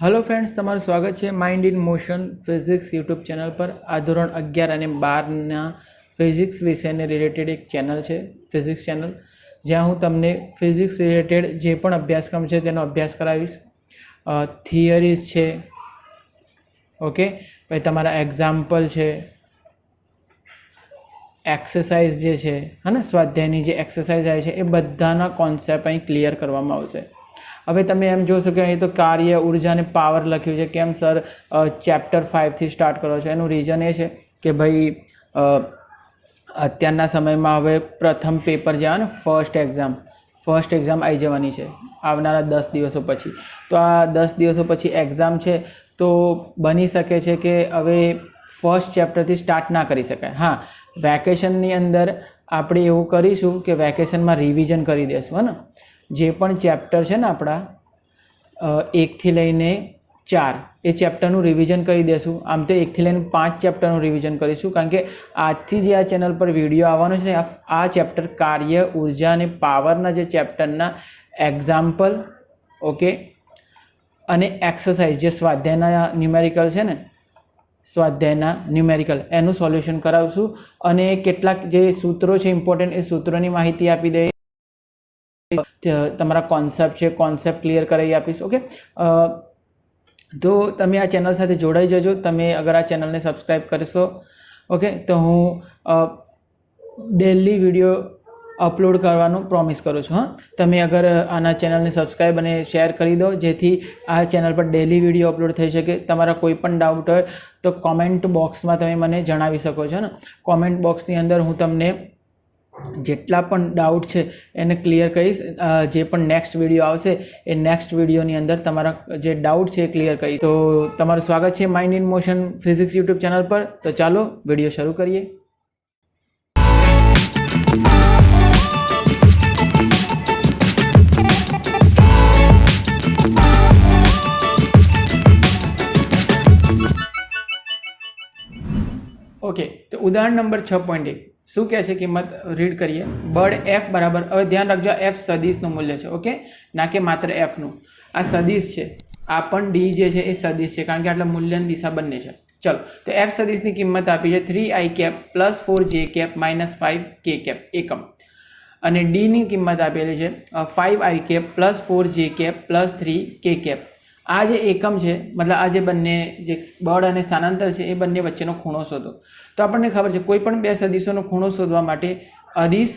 Hello friends તમારું સ્વાગત છે mind in motion physics YouTube channel પર. આ ધોરણ અગિયાર અને બારના ફિઝિક્સ વિષયને રિલેટેડ એક ચેનલ છે ફિઝિક્સ ચેનલ જ્યાં હું તમને ફિઝિક્સ રિલેટેડ જે પણ અભ્યાસક્રમ છે તેનો અભ્યાસ કરાવીશ. થિયરીઝ છે ઓકે પછી તમારા એક્ઝામ્પલ છે એક્સરસાઇઝ જે છે, હે સ્વાધ્યાયની જે એક્સરસાઇઝ આવે છે, એ બધાના કોન્સેપ્ટ અહીં ક્લિયર કરવામાં આવશે. હવે તમે એમ જોશો કે અહીં તો કાર્ય, ઊર્જા અને પાવર લખ્યું છે. કેમ સર ચેપ્ટર ફાઇવથી સ્ટાર્ટ કરો છો. એનું રીઝન એ છે કે ભાઈ અત્યારના સમયમાં હવે પ્રથમ પેપર જે આવે ને ફર્સ્ટ એક્ઝામ ફર્સ્ટ એક્ઝામ આવી જવાની છે. આવનારા દસ દિવસો પછી. તો આ દસ દિવસો પછી એક્ઝામ છે તો બની શકે છે કે હવે ફર્સ્ટ ચેપ્ટરથી સ્ટાર્ટ ના કરી શકાય. હા વેકેશનની અંદર આપણે એવું કરીશું કે વેકેશનમાં રિવિઝન કરી દઈશું હે ને? જે પણ ચેપ્ટર છે ને આપણા એકથી લઈને ચાર, એ ચેપ્ટરનું રિવિઝન કરી દેશું. આમ તો એકથી લઈને પાંચ ચેપ્ટરનું રિવિઝન કરીશું. કારણ કે આજથી જે આ ચેનલ પર વીડિયો આવવાનો છે ને, આ- ચેપ્ટર કાર્ય, ઊર્જા અને પાવરના જે ચેપ્ટરના એક્ઝામ્પલ ઓકે અને એક્સરસાઇઝ જે સ્વાધ્યાયના ન્યુમેરિકલ છે ને, સ્વાધ્યાયના ન્યુમેરિકલ એનું સોલ્યુશન કરાવશું. અને કેટલાક જે સૂત્રો છે ઇમ્પોર્ટન્ટ એ સૂત્રોની માહિતી આપી દઈએ તમારા કોન્સેપ્ટ છે કોન્સેપ્ટ ક્લિયર કરાવી આપીશ ઓકે તો તમે આ ચેનલ સાથે જોડાઈ જજો. તમે અગર આ ચેનલને સબસ્ક્રાઈબ કરશો ઓકે તો હું ડેલી વીડિયો અપલોડ કરવાનું પ્રોમિસ કરું છું, હા? તમે અગર આના ચેનલને સબસ્ક્રાઈબ અને શેર કરી દો, જેથી આ ચેનલ પર ડેલી વીડિયો અપલોડ થઈ શકે. તમારા કોઈ પણ ડાઉટ હોય, તો કોમેન્ટ બોક્સમાં તમે મને જણાવી શકો છો ને કોમેન્ટ બોક્સની અંદર હું તમને જેટલા પણ ડાઉટ છે, એને ક્લિયર કરીશ. જે પણ નેક્સ્ટ વીડિયો આવશે, એ નેક્સ્ટ વિડીયોની અંદર તમારા જે ડાઉટ છે એ ક્લિયર કરીશ. તો તમારું સ્વાગત છે mind in motion physics YouTube channel પર. તો ચાલો વીડિયો શરૂ કરીએ. ઓકે તો ઉદાહરણ નંબર છ પોઈન્ટ એક. શું કહે છે કિંમત? રીડ કરીએ. બળ એફ બરાબર. હવે ધ્યાન રાખજો એફ સદીશનું મૂલ્ય છે ઓકે ના કે માત્ર એફનું આ સદીશ છે. આ પણ ડી જે છે એ સદીશ છે, કારણ કે આટલા મૂલ્યની દિશા બંને છે. ચલો, તો એફ સદીશની કિંમત આપી છે three I cap plus four J cap minus five K cap એકમ. અને ડીની કિંમત આપેલી છે five I cap plus four J cap plus three K cap આ જે એકમ છે, મતલબ આ જે બંને જે બળ અને સ્થાનાંતર છે, એ બંને વચ્ચેનો ખૂણો શોધો. તો આપણને ખબર છે, કોઈ પણ બે સદીશોનો ખૂણો શોધવા માટે અદિશ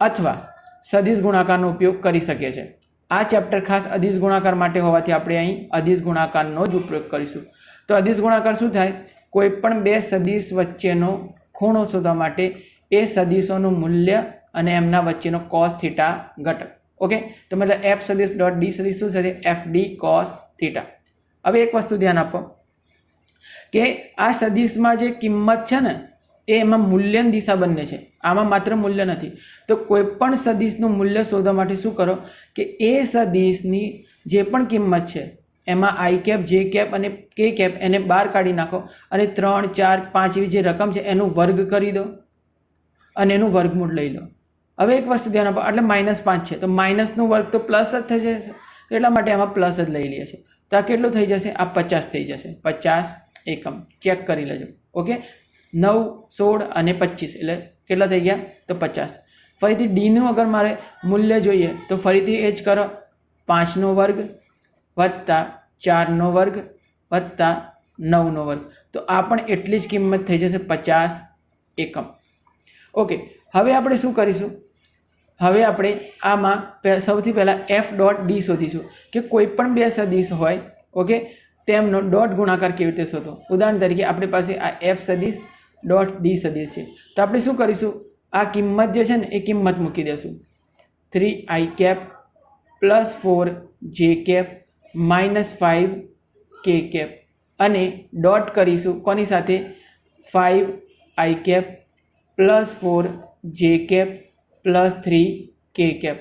અથવા સદિશ ગુણાકારનો ઉપયોગ કરી શકીએ છીએ. આ ચેપ્ટર ખાસ અદિશ ગુણાકાર માટે હોવાથી આપણે અહીં અદિશ ગુણાકારનો જ ઉપયોગ કરીશું. તો અદિશ ગુણાકાર શું થાય? કોઈ પણ બે સદીશ વચ્ચેનો ખૂણો શોધવા માટે એ સદીશોનું મૂલ્ય અને એમના વચ્ચેનો કોસ થીટા ઘટક. ઓકે તો મતલબ એફ સદિશ ડોટ ડી સદિશ શું થશે એફ ડી કોસ થીટા હવે એક વસ્તુ ધ્યાન આપો કે આ સદિશમાં જે કિંમત છે ને, એ એમાં મૂલ્યની દિશા બંને છે. આમાં માત્ર મૂલ્ય નથી. તો કોઈ પણ સદિશનું મૂલ્ય શોધવા માટે શું કરો કે એ સદિશની જે પણ કિંમત છે, એમાં આઈ કેપ જે કેપ અને કે કેપ એને બહાર કાઢી નાખો અને ત્રણ, ચાર, પાંચ એવી જે રકમ છે, એનું વર્ગ કરી દો અને એનું વર્ગમૂળ લઈ લો. હવે એક વસ્તુ ધ્યાન આપો એટલે માઇનસ પાંચ છે. તો માઇનસનું વર્ગ તો પ્લસ જ થઈ જશે. એટલા માટે આમાં પ્લસ જ લઈ લઈએ છીએ. તો આ કેટલું થઈ જશે? આ પચાસ થઈ જશે. પચાસ એકમ. ચેક કરી લેજો. ઓકે નવ, સોળ અને પચીસ. એટલે કેટલા થઈ ગયા? તો પચાસ. ફરીથી ડીનું અગર મારે મૂલ્ય જોઈએ, તો ફરીથી એ જ કરો પાંચનો વર્ગ વત્તા ચારનો વર્ગ વત્તા નવનો વર્ગ. તો આ પણ એટલી જ કિંમત થઈ જશે પચાસ એકમ. ઓકે હવે આપણે શું કરીશું? હવે આપણે આમાં સૌથી પહેલાં એફ ડોટ ડી શોધીશું કે કોઈ પણ બે સદીશ હોય, ઓકે, તેમનો ડોટ ગુણાકાર કેવી રીતે શોધો ઉદાહરણ તરીકે આપણી પાસે આ એફ સદીશ ડોટ ડી સદીશ છે. તો આપણે શું કરીશું? આ કિંમત જે છે ને, એ કિંમત મૂકી દેશું. Three I cap plus four J cap minus five K cap અને ડોટ કરીશું કોની સાથે? Five I cap plus four J cap plus three K cap.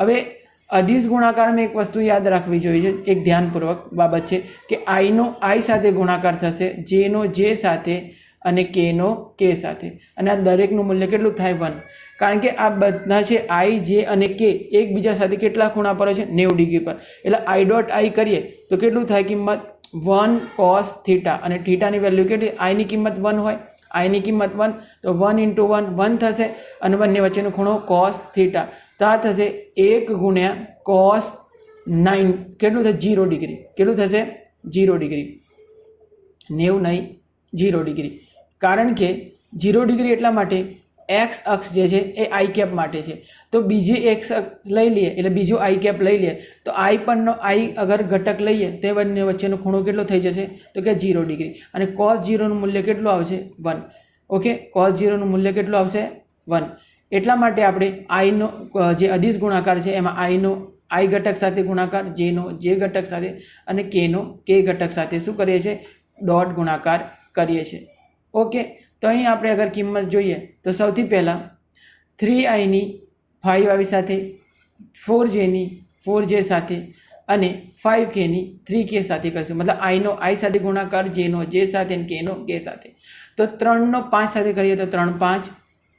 હવે અધિશ ગુણાકારમાં એક વસ્તુ યાદ રાખવી જોઈએ એક ધ્યાનપૂર્વક બાબત છે કે આઈનો આઈ સાથે ગુણાકાર થશે, જેનો જે સાથે અને કેનો કે સાથે. અને આ દરેકનું મૂલ્ય કેટલું થાય? વન. કારણ કે આ બધા છે આઈ, જે અને કે, એકબીજા સાથે કેટલા ખૂણા પર છે? નેવું ડિગ્રી પર. એટલે આઈ ડોટ આઈ કરીએ તો કેટલું થાય? કિંમત વન કોસ થીટા. અને થીટાની વેલ્યુ કેટલી? આઈની કિંમત વન હોય. આઈની કિંમત વન, તો વન ઇન્ટુ વન વન થશે. અને બંને વચ્ચેનો ખૂણો કોસ થીટા તો આ થશે એક ગુણ્યા કોસ નાઇન કેટલું થશે? જીરો ડિગ્રી કેટલું થશે? જીરો ડિગ્રી નેવું નહીં જીરો ડિગ્રી કારણ કે જીરો ડિગ્રી એટલા માટે એક્સ અક્ષ જે છે એ આઈ કેપ માટે છે. તો બીજી એક્સ લઈ લઈએ, એટલે બીજું આઈ કેપ લઈ લઈએ. તો આઈ પરનો આઈ અગર ઘટક લઈએ, તે બંને વચ્ચેનો ખૂણો કેટલો થઈ જશે? તો કે જીરો ડિગ્રી. અને કોસ જીરોનું મૂલ્ય કેટલું આવશે? વન. ઓકે? કોસ જીરોનું મૂલ્ય કેટલું આવશે? વન. એટલા માટે આપણે આઈનો જે અધિશ ગુણાકાર છે, એમાં આઈનો, આઈ ઘટક સાથે ગુણાકાર, જેનો, જે ઘટક સાથે અને કેનો, કે ઘટક સાથે શું કરીએ છીએ? ડોટ ગુણાકાર કરીએ છીએ. ઓકે? તો અહીં આપણે અગર કિંમત જોઈએ તો સૌથી પહેલાં થ્રી આઈની ફાઇવ આવી સાથે, ફોર જેની, ફોર જે સાથે અને ફાઇવ કેની થ્રી કે સાથે કરશું. મતલબ આઈનો આઈ સાથે ગુણાકાર, જેનો જે સાથે અને કેનો કે સાથે. તો ત્રણનો પાંચ સાથે કરીએ તો ત્રણ, પાંચ,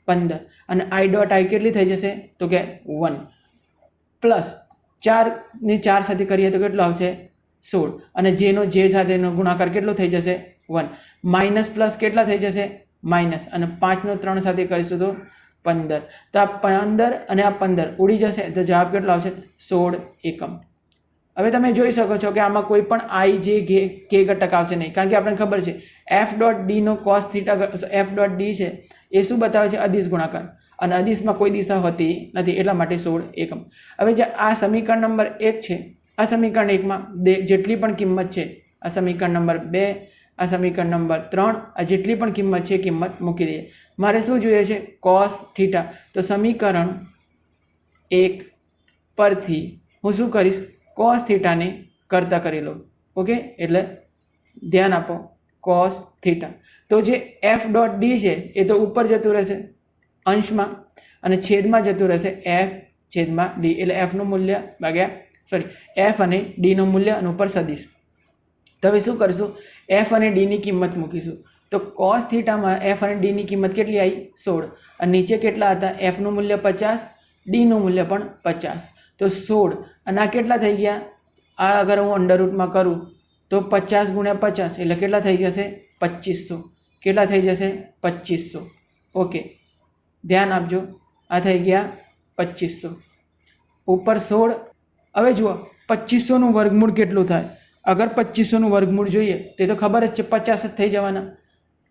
પંદર. અને આઈ ડોટ આઈ કેટલી થઈ જશે? તો કે વન. પ્લસ ચારની ચાર સાથે કરીએ તો કેટલો આવશે? સોળ. અને જેનો જે સાથેનો ગુણાકાર કેટલો થઈ જશે? વન. માઇનસ પ્લસ કેટલા થઈ જશે? માઇનસ અને પાંચનો ત્રણ સાથે કરીશું તો પંદર. તો આ પંદર અને આ પંદર ઉડી જશે, તો જવાબ કેટલો આવશે? સોળ એકમ. હવે તમે જોઈ શકો છો કે આમાં કોઈ પણ આઈ જે કે કે ઘટક આવશે નહીં. કારણ કે આપણને ખબર છે F dot ડીનો cos theta F dot D છે, એ શું બતાવે છે? અદિશ ગુણાકાર. અને અદિશમાં કોઈ દિશા હોતી નથી, એટલા માટે સોળ એકમ. હવે જે આ સમીકરણ નંબર એક છે, આ સમીકરણ એકમાં બે જેટલી પણ કિંમત છે, આ સમીકરણ નંબર બે આ સમીકરણ નંબર ત્રણ. આ જેટલી પણ કિંમત છે કિંમત મૂકી દઈએ. મારે શું જોઈએ છે? કોસ થીટા તો સમીકરણ એક પરથી હું શું કરીશ? કોસ થીટાને કરતા કરી લઉં. ઓકે? એટલે ધ્યાન આપો. કોસ થીટા તો જે એફ ડોટ ડી છે એ તો ઉપર જતું રહેશે અંશમાં અને છેદમાં જતું રહેશે એફ છેદમાં ડી એટલે એફનું મૂલ્ય ભાગ્યા સોરી એફ અને ડીનું મૂલ્ય અને ઉપર સદીશ. તો હવે શું કરીશું? એફ અને ડીની કિંમત મૂકીશું. તો કોસ થીટામાં એફ અને ડીની કિંમત કેટલી આવી? સોળ. અને નીચે કેટલા હતા? એફનું મૂલ્ય પચાસ ડીનું મૂલ્ય પણ પચાસ. તો સોળ. અને આ કેટલા થઈ ગયા? આ અગર હું અંડરરૂટમાં કરું, તો પચાસ ગુણ્યા પચાસ, એટલે કેટલા થઈ જશે? પચીસો. કેટલા થઈ જશે? પચીસો. ઓકે. ધ્યાન આપજો. આ થઈ ગયા પચીસો. ઉપર સોળ. હવે જુઓ પચીસોનું વર્ગમૂળ કેટલું થાય? અગર પચીસોનું વર્ગમૂળ જોઈએ, તે તો ખબર જ છે, પચાસ જ થઈ જવાના.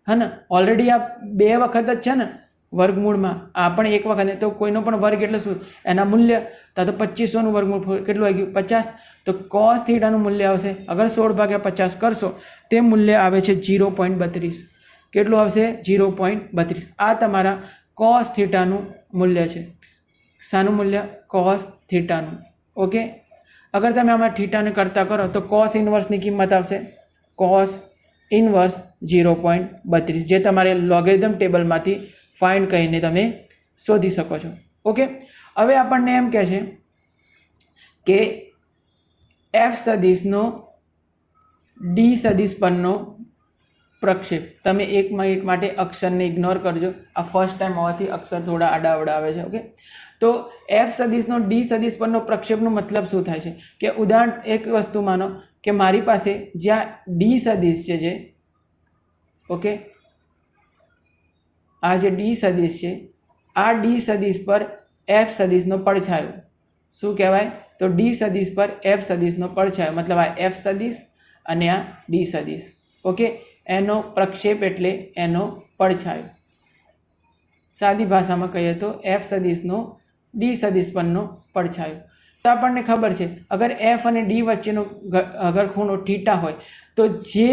હા ને? ઓલરેડી આ બે વખત જ છે ને વર્ગમૂળમાં. આ પણ એક વખત તો કોઈનો પણ વર્ગ એટલે શું? એના મૂલ્ય, તા તો પચીસોનું વર્ગમૂળ કેટલું આવી ગયું પચાસ? તો કોસ થીટાનું મૂલ્ય આવશે. અગર સોળ ભાગ્યા પચાસ કરશો, તે મૂલ્ય આવે છે જીરો પોઈન્ટ બત્રીસ. કેટલું આવશે? જીરો પોઈન્ટ બત્રીસ. આ તમારા કોસ થીટાનું મૂલ્ય છે. શાનું મૂલ્ય? કોસ થીટાનું ઓકે? અગર તમે આમાં થીટાને કરતા કરો તો કોસ ઇન્વર્સની કિંમત આવશે. કોસ ઇન્વર્સ ઝીરો પોઈન્ટ બત્રીસ, જે તમારે લોગેરિધમ ટેબલમાંથી ફાઇન્ડ કરીને તમે શોધી શકો છો. ઓકે હવે આપણને એમ કહે છે કે એફ સદીશનો ડી સદીશ પરનો પ્રક્ષેપ. તમે એક મિનિટ માટે અક્ષરને ઇગ્નોર કરજો. આ ફર્સ્ટ ટાઈમ હોવાથી અક્ષર થોડા આડાવડા આવે છે ઓકે તો એફ સદીશનો ડી સદીશ પરનો પ્રક્ષેપનો મતલબ શું થાય છે? કે ઉદાહરણ એક વસ્તુ માનો કે મારી પાસે જ્યાં ડી સદીશ છે જે ઓકે આ જે ડી સદીશ છે, આ ડી સદીશ પર એફ સદીશનો પડછાયો. શું કહેવાય? તો ડી સદીશ પર એફ સદીશનો પડછાયો. મતલબ આ એફ સદીશ અને આ ડી સદીશ ઓકે એનો પ્રક્ષેપ એટલે એનો પડછાયો. સાદી ભાષામાં કહીએ તો એફ સદીશનો ડી સદીશ પરનો પડછાયો. તો આપણને ખબર છે, અગર એફ અને ડી વચ્ચેનો અગર ખૂણો થીટા હોય, તો જે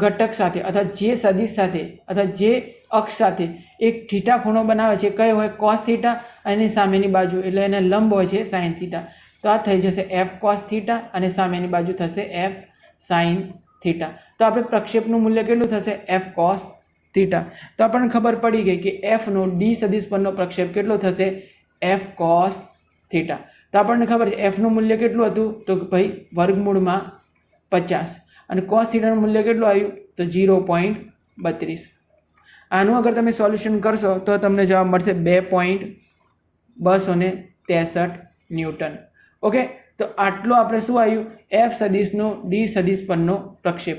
ઘટક સાથે અથવા જે સદીશ સાથે અથવા જે અક્ષ સાથે એક થીટા ખૂણો બનાવે છે, કયો હોય? કોસ થીટા અને સામેની બાજુ, એટલે એને લંબ હોય છે સાઇન થીટા. તો આ થઈ જશે એફ કોસ થીટા અને સામેની બાજુ થશે એફ સાઇન થીટા. તો આપણે પ્રક્ષેપનું મૂલ્ય કેટલું થશે? એફ કોસ થીટા તો આપણને ખબર પડી ગઈ કે એફનો ડી સદીશ પરનો પ્રક્ષેપ કેટલો થશે? એફ કોસ થીટા તો આપણને ખબર છે એફનું મૂલ્ય કેટલું હતું? તો ભાઈ વર્ગમૂળમાં પચાસ. અને કોસ થીટાનું મૂલ્ય કેટલું આવ્યું? તો જીરો પોઈન્ટ બત્રીસ. આનું અગર તમે સોલ્યુશન કરશો, તો તમને જવાબ મળશે બે પોઈન્ટ બસો ને ત્રેસઠ ન્યૂટન. ઓકે? તો આટલું આપણે શું આવ્યું? એફ સદીશનો ડી સદીશ પરનો પ્રક્ષેપ.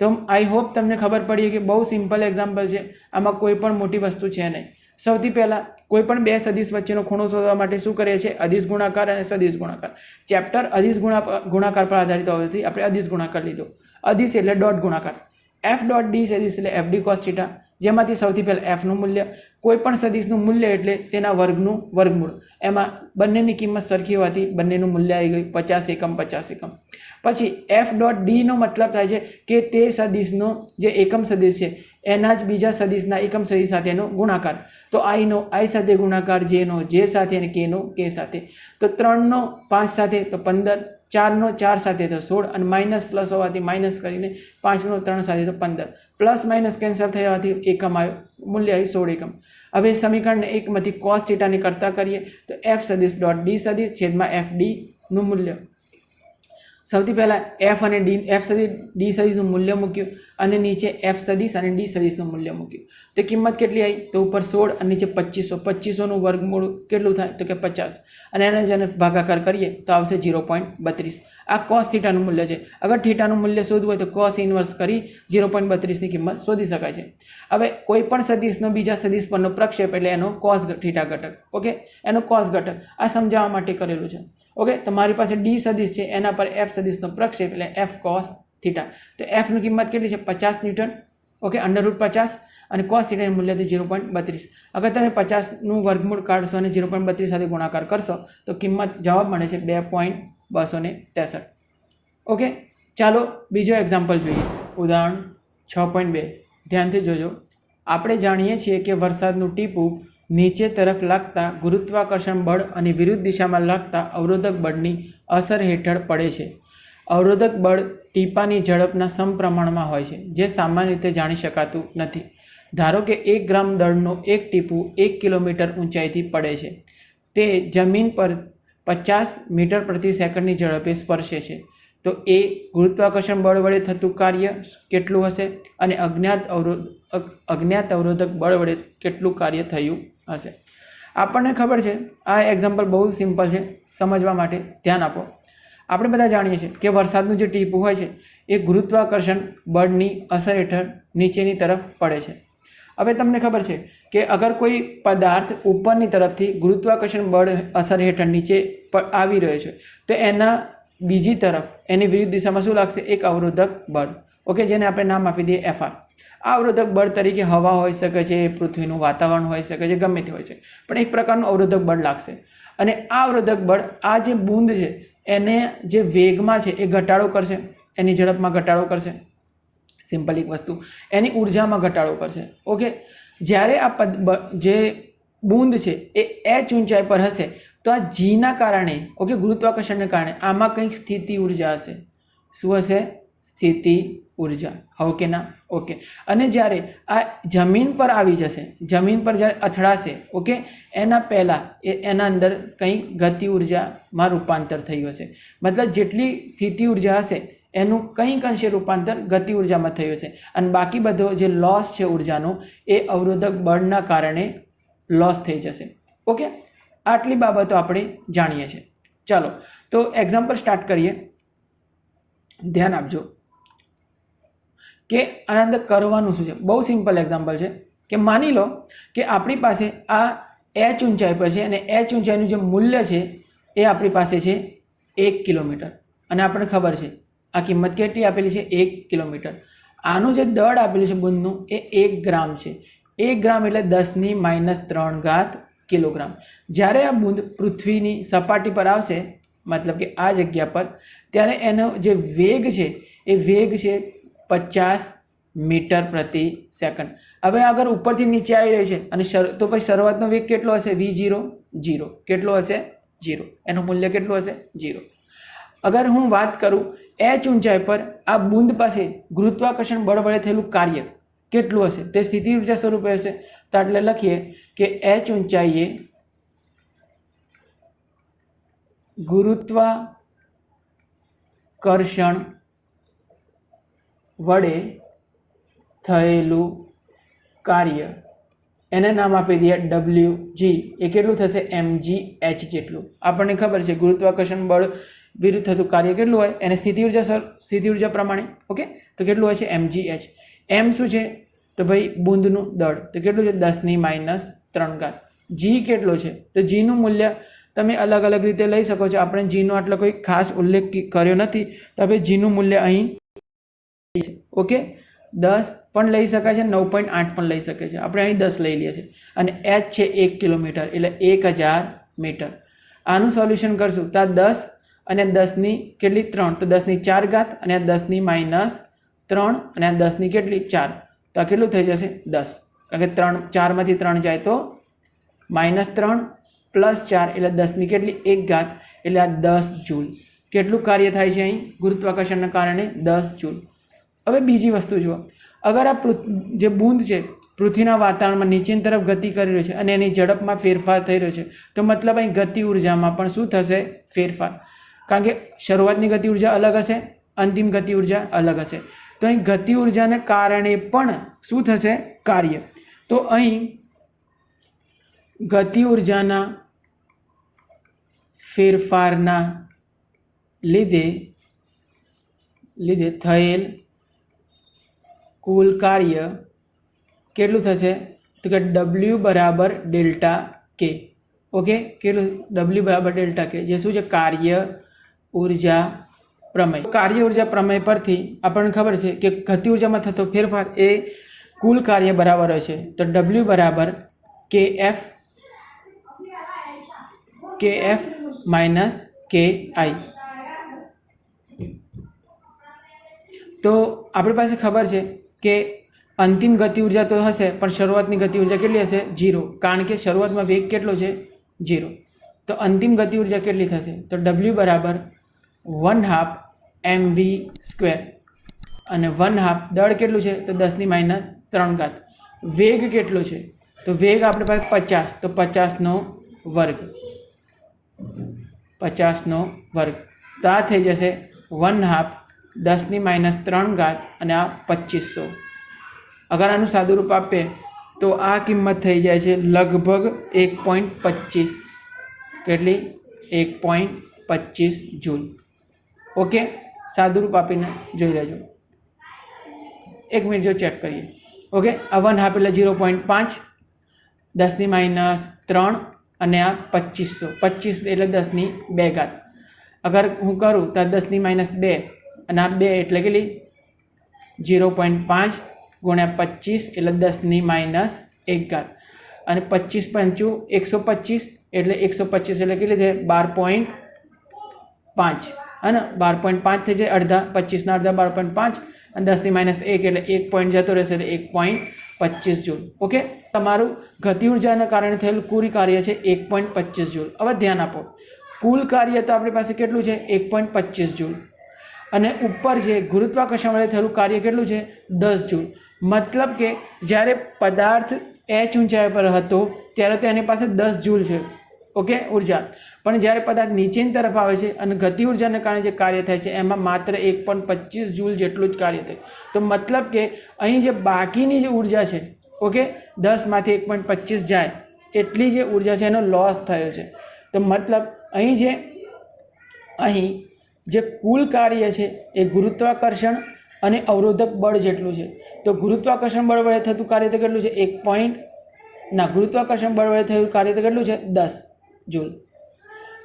તો આઈ હોપ તમને ખબર પડી કે બહુ સિમ્પલ એક્ઝામ્પલ છે. આમાં કોઈ પણ મોટી વસ્તુ છે નહીં. સૌથી પહેલાં કોઈ પણ બે સદીશ વચ્ચેનો ખૂણો શોધવા માટે શું કરીએ છીએ? અધિશ ગુણાકાર અને સદિશ ગુણાકાર. ચેપ્ટર અધિશ ગુણા ગુણાકાર પર આધારિત હોવાથી આપણે અધિશ ગુણાકાર લીધો. અધિશ એટલે ડોટ ગુણાકાર. એફ ડોટ ડી સદીશ એટલે એફ ડી કોસ જેમાંથી સૌથી પહેલાં એફનું મૂલ્ય, કોઈ પણ સદીશનું મૂલ્ય એટલે તેના વર્ગનું વર્ગમૂળ. એમાં બંનેની કિંમત સરખી હોવાથી બંનેનું મૂલ્ય આવી ગયું પચાસ એકમ પચાસ એકમ. પછી એફ ડોટ ડીનો મતલબ થાય છે કે તે સદીશનો જે એકમ સદીશ છે, એના જ બીજા સદીશના એકમ સદીશ સાથેનો ગુણાકાર. તો આઈનો આઈ સાથે ગુણાકાર જેનો જે સાથે અને કેનો કે સાથે. તો ત્રણનો પાંચ સાથે, તો પંદર. ચારનો ચાર સાથે, તો સોળ. અને માઇનસ પ્લસ હોવાથી માઇનસ કરીને પાંચનો ત્રણ સાથે, તો પંદર. પ્લસ માઇનસ કેન્સલ થયાથી એકમ આવ્યો મૂલ્ય આવ્યું સોળ એકમ. હવે સમીકરણને એકમાંથી કોસ થીટાને કરતા કરીએ, તો એફ સદીશ ડોટ ડી સદીશ છેદમાં એફ ડીનું મૂલ્ય. સૌથી પહેલાં એફ અને ડી એફ સદી ડી સદીશનું મૂલ્ય મૂક્યું અને નીચે એફ સદીશ અને ડી સદીશનું મૂલ્ય મૂક્યું. તો કિંમત કેટલી આવી? તો ઉપર સોળ અને નીચે પચીસો. પચીસોનું વર્ગમૂળ કેટલું થાય? તો કે પચાસ. અને એને જેને ભાગાકાર કરીએ તો આવશે ઝીરો પોઈન્ટ બત્રીસ. આ કોસ થીટાનું મૂલ્ય છે. અગર થીટાનું મૂલ્ય શોધવું હોય તો કોસ ઇન્વર્સ કરી ઝીરો પોઈન્ટ બત્રીસની કિંમત શોધી શકાય છે. હવે કોઈ પણ સદીશનો બીજા સદીશ પરનો પ્રક્ષેપ એટલે એનો કોસ થીટા ઘટક. ઓકે? એનો કોસ ઘટક. આ સમજાવવા માટે કરેલું છે. ઓકે તમારી પાસે ડી સદીશ છે, એના પર એફ સદીશનો પ્રક્ષેપ એટલે એફ કોસ થીટા તો એફની કિંમત કેટલી છે? પચાસ ન્યૂટન. ઓકે અંડરરૂટ પચાસ અને કોસ થીટાનું મૂલ્ય છે ઝીરો પોઈન્ટ બત્રીસ. અગર તમે પચાસનું વર્ગમૂળ કાઢશો અને ઝીરો પોઈન્ટ બત્રીસ સાથે ગુણાકાર કરશો, તો કિંમત જવાબ મળે છે બે પોઈન્ટ બસો ને ત્રેસઠ. ઓકે ચાલો બીજો એક્ઝામ્પલ જોઈએ. ઉદાહરણ છ પોઈન્ટ બે. ધ્યાનથી જોજો. આપણે જાણીએ છીએ કે વરસાદનું ટીપું નીચે તરફ લાગતા ગુરુત્વાકર્ષણ બળ અને વિરુદ્ધ દિશામાં લાગતા અવરોધક બળની અસર હેઠળ પડે છે. અવરોધક બળ ટીપાની ઝડપના સમપ્રમાણમાં હોય છે, જે સામાન્ય રીતે જાણી શકાતું નથી. ધારો કે એક ગ્રામ દળનું એક ટીપું એક કિલોમીટર ઊંચાઈથી પડે છે, તે જમીન પર પચાસ મીટર પ્રતિ સેકન્ડની ઝડપે સ્પર્શે છે. તો એ ગુરુત્વાકર્ષણ બળ વડે થતું કાર્ય કેટલું હશે અને અજ્ઞાત અવરોધ અજ્ઞાત અવરોધક બળ વડે કેટલું કાર્ય થયું હશે. આપણને ખબર છે, આ એક્ઝામ્પલ બહુ સિમ્પલ છે, સમજવા માટે ધ્યાન આપો. આપણે બધા જાણીએ છીએ કે વરસાદનું જે ટીપું હોય છે, એ ગુરુત્વાકર્ષણ બળની અસર હેઠળ નીચેની તરફ પડે છે. હવે તમને ખબર છે કે અગર કોઈ પદાર્થ ઉપરની તરફથી ગુરુત્વાકર્ષણ બળ અસર હેઠળ નીચે આવી રહ્યો છે, તો એના બીજી તરફ, એની વિરુદ્ધ દિશામાં શું લાગશે? એક અવરોધક બળ. ઓકે, જેને આપણે નામ આપી દઈએ એફઆર અવરોધક બળ તરીકે હવા હોઈ શકે છે, પૃથ્વીનું વાતાવરણ હોઈ શકે છે, ગમે તે હોય છે પણ એક પ્રકારનું અવરોધક બળ લાગશે. અને આ અવરોધક બળ, આ જે બૂંદ છે, એને જે વેગમાં છે, એ ઘટાડો કરશે. એની ઝડપમાં ઘટાડો કરશે. સિમ્પલ એક વસ્તુ. એની ઉર્જામાં ઘટાડો કરશે. ઓકે? જ્યારે આ પદ જે બૂંદ છે, એ એચ ઊંચાઈ પર હશે, તો આ જીના કારણે, ઓકે, ગુરુત્વાકર્ષણને કારણે આમાં કંઈક સ્થિતિ ઊર્જા હશે. શું હશે? સ્થિતિ ઊર્જા. ઓકે ના? ઓકે. અને જ્યારે આ જમીન પર આવી જશે, જમીન પર જ્યારે અથડાશે, ઓકે, એના પહેલાં એ એના અંદર કંઈક ગતિ ઉર્જામાં રૂપાંતર થયું હશે. મતલબ જેટલી સ્થિતિ ઊર્જા હશે, એનું કંઈક અંશે રૂપાંતર ગતિ ઉર્જામાં થયું હશે. અને બાકી બધો જે લોસ છે ઉર્જાનો, એ અવરોધક બળના કારણે લોસ થઈ જશે. ઓકે? આટલી બાબતો આપણે જાણીએ છીએ. ચાલો, તો એક્ઝામ્પલ સ્ટાર્ટ કરીએ. ધ્યાન આપજો. કે આના અંદર કરવાનું શું છે? બહુ સિમ્પલ એક્ઝામ્પલ છે કે માની લો કે આપણી પાસે આ એચ ઊંચાઈ પર છે અને એચ ઊંચાઈનું જે મૂલ્ય છે એ આપણી પાસે છે એક કિલોમીટર. અને આપણને ખબર છે આ કિંમત કેટલી આપેલી છે? એક કિલોમીટર. આનું જે દળ આપેલું છે બુંદનું એ એક ગ્રામ છે. એક ગ્રામ એટલે દસની માઇનસ ત્રણ ઘાત કિલોગ્રામ. જ્યારે આ બુંદ પૃથ્વીની સપાટી પર આવશે, મતલબ કે આ જગ્યા પર, ત્યારે એનો જે વેગ છે, એ વેગ છે પચાસ મીટર પ્રતિ સેકન્ડ. હવે આગળ ઉપરથી નીચે આવી રહ્યું છે અને શર- તો પછી શરૂઆતનો વેગ કેટલો હશે? V zero zero. કેટલો હશે? જીરો. એનું મૂલ્ય કેટલું હશે? જીરો. અગર હું વાત કરું એચ ઊંચાઈ પર, આ બુંદ પાસે ગુરુત્વાકર્ષણ બળ વડે થયેલું કાર્ય કેટલું હશે? તે સ્થિતિ ઊર્જા સ્વરૂપે હશે. તો એટલે લખીએ કે એચ ઊંચાઈએ ગુરુત્વાકર્ષણ વડે થયેલું કાર્ય. એને નામ આપી દઈએ ડબલ્યુ જી એ કેટલું થશે? એમ જી એચ જેટલું. આપણને ખબર છે, ગુરુત્વાકર્ષણ બળ વિરુદ્ધ થતું કાર્ય કેટલું હોય? એને સ્થિતિ ઊર્જા, સર. સ્થિતિ ઊર્જા પ્રમાણે. ઓકે? તો કેટલું હોય છે? એમ જી એચ એમ શું છે? તો ભાઈ, બુંદનું દળ. તો કેટલું છે? દસની માઇનસ ત્રણ ઘાત. જી કેટલો છે? તો જીનું મૂલ્ય તમે અલગ અલગ રીતે લઈ શકો છો. આપણે જીનો આટલો કોઈ ખાસ ઉલ્લેખ કર્યો નથી. તો આપણે જીનું મૂલ્ય અહીં છે ઓકે? દસ પણ લઈ શકાય છે, નવ પોઈન્ટ આઠ પણ લઈ શકે છે. આપણે અહીં દસ લઈ લઈએ છીએ. અને એચ છે એક કિલોમીટર, એટલે એક હજાર મીટર. આનું સોલ્યુશન કરશું. તો આ દસ અને દસની કેટલી? ત્રણ. તો દસની ચાર ઘાત અને આ દસની માઇનસ ત્રણ અને આ દસની કેટલી? ચાર. તો આ કેટલું થઈ જશે? દસ. કારણ કે ત્રણ, ચારમાંથી ત્રણ જાય તો માઇનસ ત્રણ પ્લસ ચાર, એટલે દસની કેટલી? એક ઘાત. એટલે આ દસ જૂલ. કેટલું કાર્ય થાય છે અહીં? ગુરુત્વાકર્ષણના કારણે દસ જૂલ. હવે બીજી વસ્તુ જુઓ. અગર આ જે બૂંદ છે, પૃથ્વીના વાતાવરણમાં નીચેની તરફ ગતિ કરી રહ્યો છે અને એની ઝડપમાં ફેરફાર થઈ રહ્યો છે, તો મતલબ અહીં ગતિ ઉર્જામાં પણ શું થશે? ફેરફાર. કારણ કે શરૂઆતની ગતિ ઊર્જા અલગ હશે, અંતિમ ગતિ ઊર્જા અલગ હશે. તો અહીં ગતિ ઉર્જાને કારણે પણ શું થશે? કાર્ય. તો અહીં ગતિ ઉર્જાના ફેરફારના લીધે લીધે થયેલ કુલ કાર્ય કેટલું થશે? તો કે ડબલ્યુ બરાબર ડેલ્ટા કે ઓકે કેટલું? ડબલ્યુ બરાબર ડેલ્ટા કે જે શું છે? કાર્ય ઊર્જા પ્રમેય. કાર્ય ઊર્જા પ્રમેય પરથી આપણને ખબર છે કે ગતિ ઉર્જામાં થતો ફેરફાર એ કુલ કાર્ય બરાબર હોય છે તો ડબલ્યુ બરાબર કે એફ કે એફ માઇનસ કે આઈ તો આપણી પાસે ખબર છે કે અંતિમ ગતિ ઊર્જા તો હશે, પણ શરૂઆતની ગતિ ઊર્જા કેટલી હશે? જીરો કારણ કે શરૂઆતમાં વેગ કેટલો છે? જીરો તો અંતિમ ગતિ ઊર્જા કેટલી થશે? તો ડબલ્યુ બરાબર one half M V square અને વન હાફ દળ કેટલું છે? તો દસની માઇનસ ત્રણ ઘાત. વેગ કેટલો છે? તો વેગ આપણી પાસે પચાસ. તો પચાસનો વર્ગ. પચાસનો વર્ગ. તો આ થઈ જશે વન હાફ દસની માઇનસ ત્રણ ઘાત અને આ પચીસો. અગર આનું સાદુરૂપ આપે તો આ કિંમત થઈ જાય છે લગભગ એક પોઈન્ટ પચીસ. કેટલી? એક પોઈન્ટ પચીસ જૂલ. ઓકે? સાદુરૂપ આપીને જોઈ લેજો. એક મિનિટ જો ચેક કરીએ. ઓકે? આ વન હાફ એટલે ઝીરો પોઈન્ટ પાંચ, દસની માઇનસ ત્રણ અને આ પચીસો. પચીસ એટલે દસની બે ઘાત. અગર હું કરું તો દસની માઇનસ બે અને આ બે એટલે કેટલી? ઝીરો પોઈન્ટ પાંચ ગુણ્યા પચીસ એટલે દસની માઇનસ એક ઘાત અને પચીસ પંચું એકસો પચીસ એટલે એકસો પચીસ એટલે કેટલી થાય બાર પોઈન્ટ પાંચ. હે ને બાર પોઈન્ટ પાંચ થઈ જાય અડધા, પચીસના અડધા બાર પોઈન્ટ પાંચ અને દસની માઇનસ એક એટલે એક પોઈન્ટ જતો રહેશે એટલે એક પોઈન્ટ પચીસ જૂલ. ઓકે? તમારું ગતિ ઉર્જાના કારણે થયેલું કુલ કાર્ય છે એક પોઈન્ટ પચીસ જૂલ. હવે ધ્યાન આપો. કુલ કાર્ય તો આપણી પાસે કેટલું છે? એક પોઈન્ટ પચીસ જૂલ. અને ઉપર છે ગુરુત્વાકર્ષણ વડે થયેલું કાર્ય કેટલું છે? દસ જૂલ. મતલબ કે જ્યારે પદાર્થ એચ ઊંચાઈ પર હતો, ત્યારે તો એની પાસે દસ જૂલ છે. ઓકે? ઊર્જા. પણ જ્યારે પદાર્થ નીચેની તરફ આવે છે અને ગતિ ઉર્જાને કારણે જે કાર્ય થાય છે, એમાં માત્ર એક પોઈન્ટ પચીસ જૂલ જેટલું જ કાર્ય થાય. તો મતલબ કે અહીં જે બાકીની જે ઊર્જા છે, ઓકે? દસમાંથી એક પોઈન્ટ પચીસ જાય. એટલી જે ઊર્જા છે, એનો લોસ થયો છે. તો મતલબ અહીં જે, અહીં જે કુલ કાર્ય છે એ ગુરુત્વાકર્ષણ અને અવરોધક બળ જેટલું છે. તો ગુરુત્વાકર્ષણ બળ વડે થતું કાર્ય તો કેટલું છે? એક પોઈન્ટ ના, ગુરુત્વાકર્ષણ બળ વડે થયું કાર્ય તો કેટલું છે? દસ જૂલ.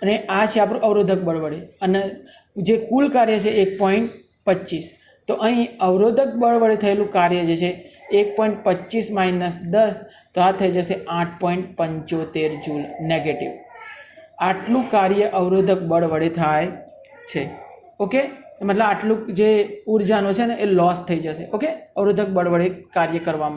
અને આ છે આપણું અવરોધક બળ વડે. અને જે કુલ કાર્ય છે, એક પોઈન્ટ પચીસ. તો અહીં અવરોધક બળ વડે થયેલું કાર્ય જે છે, એક પોઈન્ટ પચીસ માઇનસ દસ, તો આ થઈ જશે આઠ પોઈન્ટ પંચોતેર જૂલ નેગેટિવ. આટલું કાર્ય અવરોધક બળ વડે થાય છે. ઓકે મતલબ આટલું જે ઉર્જાનો છે ને એ લોસ થઈ જશે. ઓકે અવરોધક બળ વડે કાર્ય કરવામાં